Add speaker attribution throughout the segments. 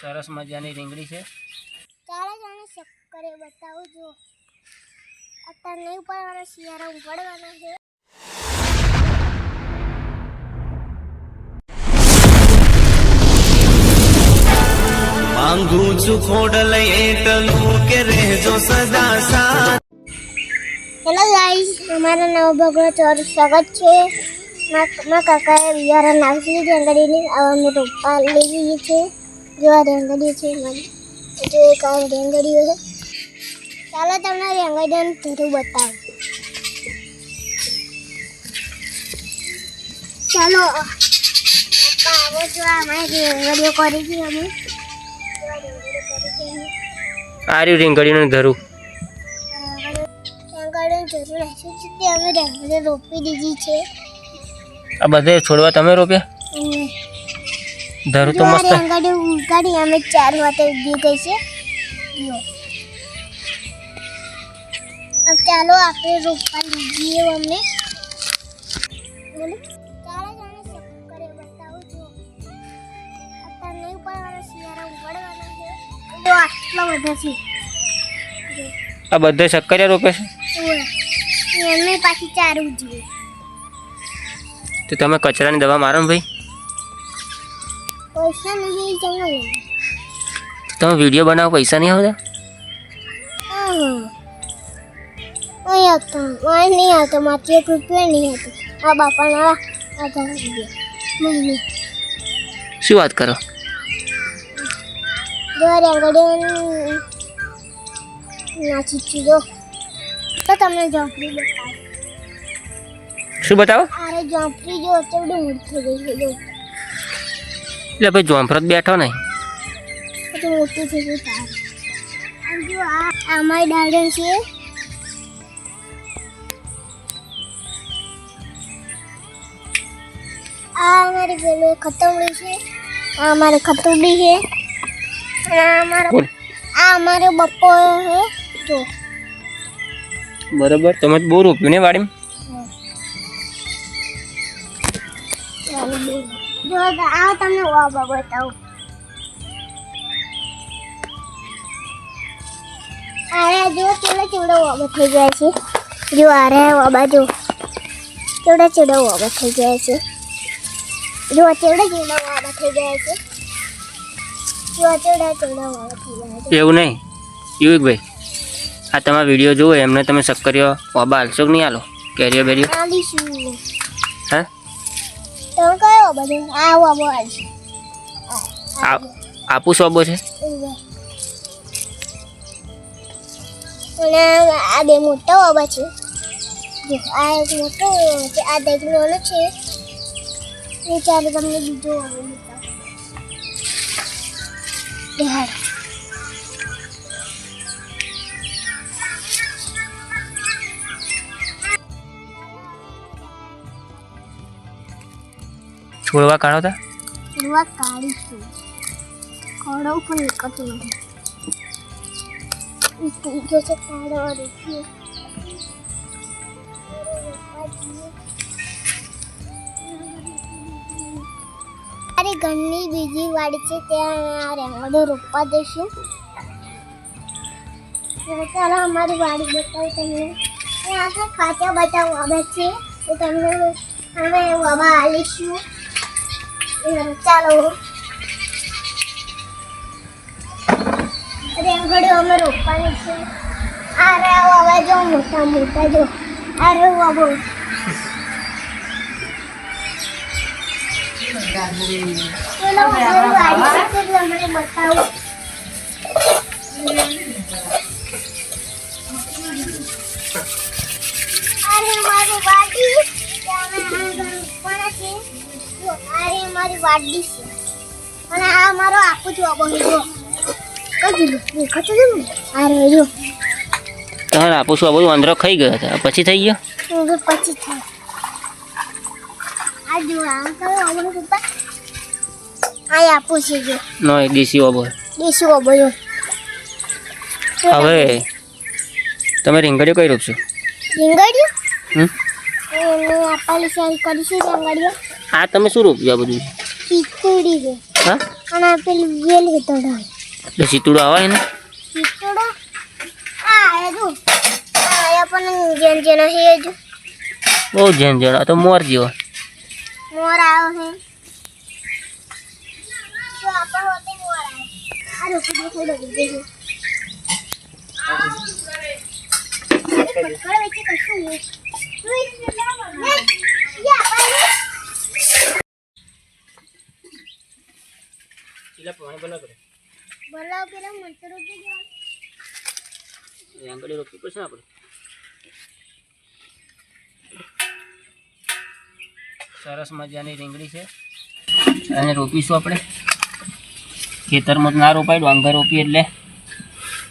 Speaker 1: સરસ મજાની રીંગણી છે.
Speaker 2: ચાલો જાણે શક્કરે બતાવું જો અત્યારે નહીં ઉપાડવાના શિયાળા ઉપાડવાના છે.
Speaker 3: માંગુ છું ખોડલ એટલું કે રહેજો સદા સાથ.
Speaker 2: હેલો ગાઈસ અમારા નવો ભગવાન ચોર સ્વાગત છે. મારા કાકાએ બિયારણ નાખી દીધી રેંગડીની હવે અમે રોપવા લઈ ગઈ છે. જો આ રેંગડી છે મારી જો એક આ રેંગડીઓ છે. ચાલો તમને રેંગડીનું ધરું બતાવું. ચાલો આવો જો અમારી રેંગડીઓ કરી છે અમે જો આ રેંગડીઓ કરી છે અમે.
Speaker 1: આ રહ્યું રીંગણીનું ધરું.
Speaker 2: રેંગડીની જરૂર હશે જ તે અમે રેંગડી રોપી દીધી છે.
Speaker 1: આ બધે છોડવા તમે રોપ્યા ધરું તો મસ્ત.
Speaker 2: ગાડી અમે ચાર વાતે ઊભી ગઈ છે ચાલો આપણે રોપવા લીજીએ અમને
Speaker 1: આ બધે શક્કરિયા રોપે છે.
Speaker 2: એમને પાછી ચાર ઉજવે.
Speaker 1: તો તમે કચરાની દવા મારો ને ભાઈ
Speaker 2: પૈસા નહીં જમા લઈએ
Speaker 1: તમે વિડીયો બનાવો પૈસા નહીં આવતા
Speaker 2: હા અહીં આવતો અહીં નહીં આવતો માથી એક રૂપિયા નહીં આવતો આ બાપાના આધાર રૂપિયા મહિને
Speaker 1: શું વાત કરો
Speaker 2: જો રેંગડીઓ નાચી ચીજો તો તમને ઝોંપડી બતાવું
Speaker 1: શું બતાવો
Speaker 2: આરે ઝોંપડી જો તેવડું મોટું થઈ ગયું છે જો.
Speaker 1: એટલે ભાઈ જોંફરત બેઠો નહીં.
Speaker 2: બધું મોટું થઈ ગયું તાર. અને જો આ આ અમારી ગાર્ડન છે. આ અમારી પેલું ખતમડી છે. આ અમારી ખતુડી છે. અને આ અમારો
Speaker 1: બોલ.
Speaker 2: આ અમારો બપ્પો છે. જો.
Speaker 1: બરોબર. તમે તો બહુ રોપ્યું ને વાડીમાં?
Speaker 2: જો આ તમને વાબા બતાવું. આરે જો વાબા થઈ જાય છે. જો આરે વાબા જો કેવડા કેવડા વાબા થઈ જાય છે. જો કેવડા કેવડા વાબા થઈ જાય છે. જો કેવડા કેવડા વાબા થઈ ગયા છે.
Speaker 1: એવું નહીં. યુવિકભાઈ આ તમારા વીડિયો જુઓ એમને તમે શક્કરિયો વાબા હાલશો કે નહીં હાલો કેરીઓ બેરીઓ? હે?
Speaker 2: તમે કયો વાબા છે આ વાબો આલશે
Speaker 1: આ આપું સોબો છે?
Speaker 2: અને આ બે મોટા વાબા છે. આ એક મોટો છે આ એક નાનો છે. એ ચાલે તમને બીજો વાબો બતાવું દેખાડ
Speaker 1: છોડવા કાઢો તા?
Speaker 2: રૂવા કાઢી છું ખોડો પણ નીકળતું ઘરની બીજી વાડી છે, ત્યાં રેંગડો રોપવા દેશું ચાલો અમારી વાડી બતાવું તમને. ત્યાં આગળ કાચા બચાવ આવે છે તો તમને અમે વાવા એમ ચાલો. રેંગડીઓ અમે રોપવાની છે. આ રે હવે જો, મોટા આ રે વાબો ચલો અમારી વાડી છે અમને બતાવું. આ રે અમારી વાડી છે. અને આ મારો આખું જોબો છે જો. કઈ દેખાતું છે ને? આ રે જો.
Speaker 1: તમારે આપું છું આ બધું અંદરો ખાઈ ગયો હતા પછી થઈ ગયો?
Speaker 2: પછી થાય. આ જો આ કયો અમરો પપ્પા આ આપું છે જો.
Speaker 1: નો એ દેશી ઓબો
Speaker 2: દેશી ઓબો જો.
Speaker 1: હવે તમે રીંગડીઓ કઈ રોપશો?
Speaker 2: રીંગડીઓ
Speaker 1: હમ?
Speaker 2: એને આપવાની કરીશું રીંગણીઓ.
Speaker 1: આ તમે શું રોપ્યું આ બધું?
Speaker 2: છે.
Speaker 1: હા?
Speaker 2: અને આ પેલી વેલ
Speaker 1: એટલે આવે ને
Speaker 2: ચીતોડો આ એ જો. આ એ જેન જેન હે જો.
Speaker 1: બહુ જેન જેન આ તો મોર જેવો.
Speaker 2: મોર આવ્યો હે જો આપણ હોતે મોર આવ્યો આ રોકી થોડો દીધે છે પકડ વેચે કશું નહીં યા પાણી બોલાવ પેલા મંત્ર રોકી દેવા
Speaker 1: આંગળી રોકવી પડશે ને આપણે? સરસ મજાની રીંગણી છે. અને રોપીશું આપણે. ખેતરમાં તો ના રોપાય ડાંગર રોપી એટલે.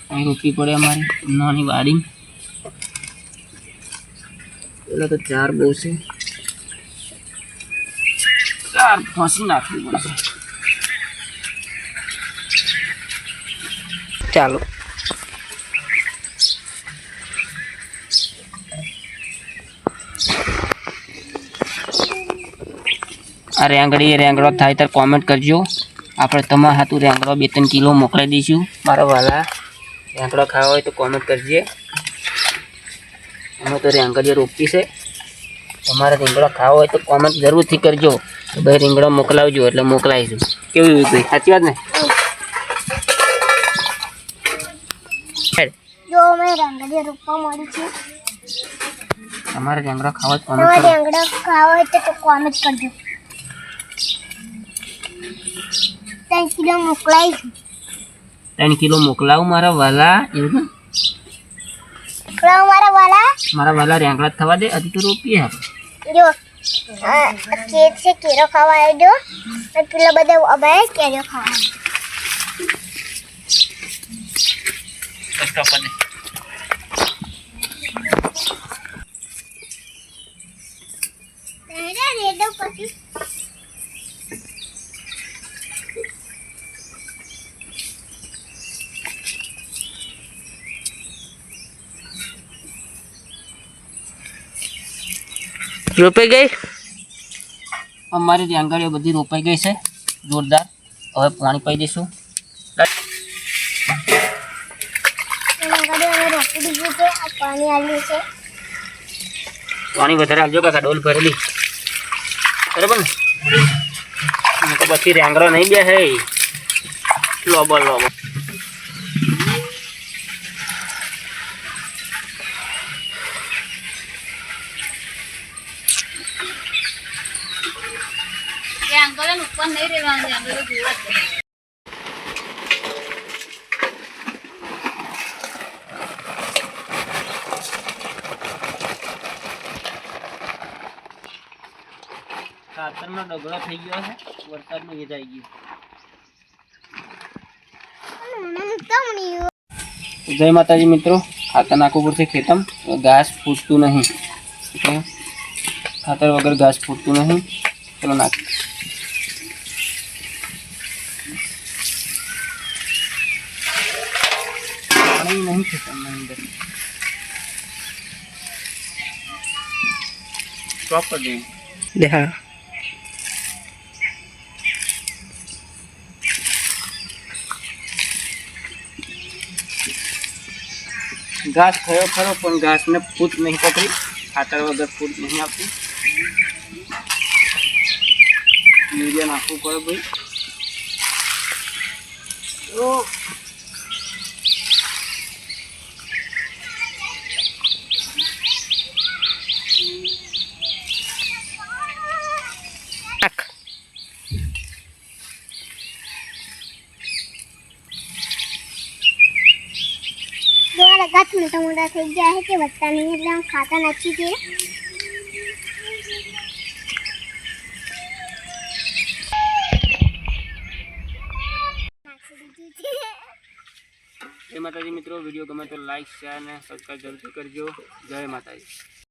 Speaker 1: અહીં રોપવી પડે અમારે નાની વાડી. પેલા તો ચાર બહુ છે. ચાર ફાંસી નાખવી પડશે. ચાલો. આ રેંગડી રેંગડો થાય ત્યારે કોમેન્ટ કરજો. આપણે તમારા હાથું રેંગડો બે ત્રણ કિલો મોકલાઈ દઈશું. મારા વાલા, રેંગડો ખાવા હોય તો કોમેન્ટ કરજે. અમે તો રેંગડીઓ રોપી છે. તમારે રીંગડો ખાવો હોય તો કોમેન્ટ જરૂરથી કરજો. ભાઈ રીંગડો મોકલાવજો એટલે મોકલાવીશું. કેવું ભાઈ? સાચી વાત ને?
Speaker 2: જો અમે રંગડી રૂપા મળી છે.
Speaker 1: તમારે રેંગડા ખાવા જ કોમેન્ટ કરો
Speaker 2: રેંગડા ખાવા હોય તો કોમેન્ટ કરજો. ત્રણ કિલો મોકલાઈશું
Speaker 1: ત્રણ કિલો મોકલાવું મારા વાલા? એવું
Speaker 2: મોકલાવું મારા વાલા.
Speaker 1: મારા વાલા રેંગડા થવા દે હજી તો રોપીએ આપણે
Speaker 2: જો કેક છે કેરો ખાવા આવ્યો પેલા બધા અબાય કેરો ખાવા પછી.
Speaker 1: રોપાઈ ગઈ? અમારી રેંગડીઓ બધી રોપાઈ ગઈ છે. જોરદાર. હવે પાણી પાઈ દઈશું
Speaker 2: એના આગળ અમે રોકી દીધું છે આ પાણી આવ્યું છે.
Speaker 1: પાણી વધારે આવજો કાકા ડોલ ભરેલી. બરાબર ને? નહીં તો પછી રેંગડો નહીં બે હે. લોબો લોબો ખાતરનો ડગલો થઈ ગયો છે. વરસાદનું થઈ ગયું જય માતાજી મિત્રો. ખાતર નાખવું પડશે ખેતમ. ઘાસ ફૂટતું નહીં. ખાતર વગર ઘાસ ફૂટતું નહીં. ચલો નાખ પાણી નહીં ખેતરની અંદર. સ્ટોપ કરી દઈએ હા. ઘાસ થયો ખરો, પણ ઘાસને ફૂટ નહીં પકડી. ખાતર વગર ફૂટ નહીં આપતી યુરિયા નાખવું પડે ભાઈ તો નાખ.
Speaker 2: દ્વારા ગાંઠ મોટા મોટા થઈ ગયા છે તે વધતા નહીં એટલે આમ ખાતા નથી તે
Speaker 1: જય માતાજી મિત્રો વીડિયો ગમે તો લાઈક શેર અને સબસ્ક્રાઈબ જરૂરથી કરજો જય માતાજી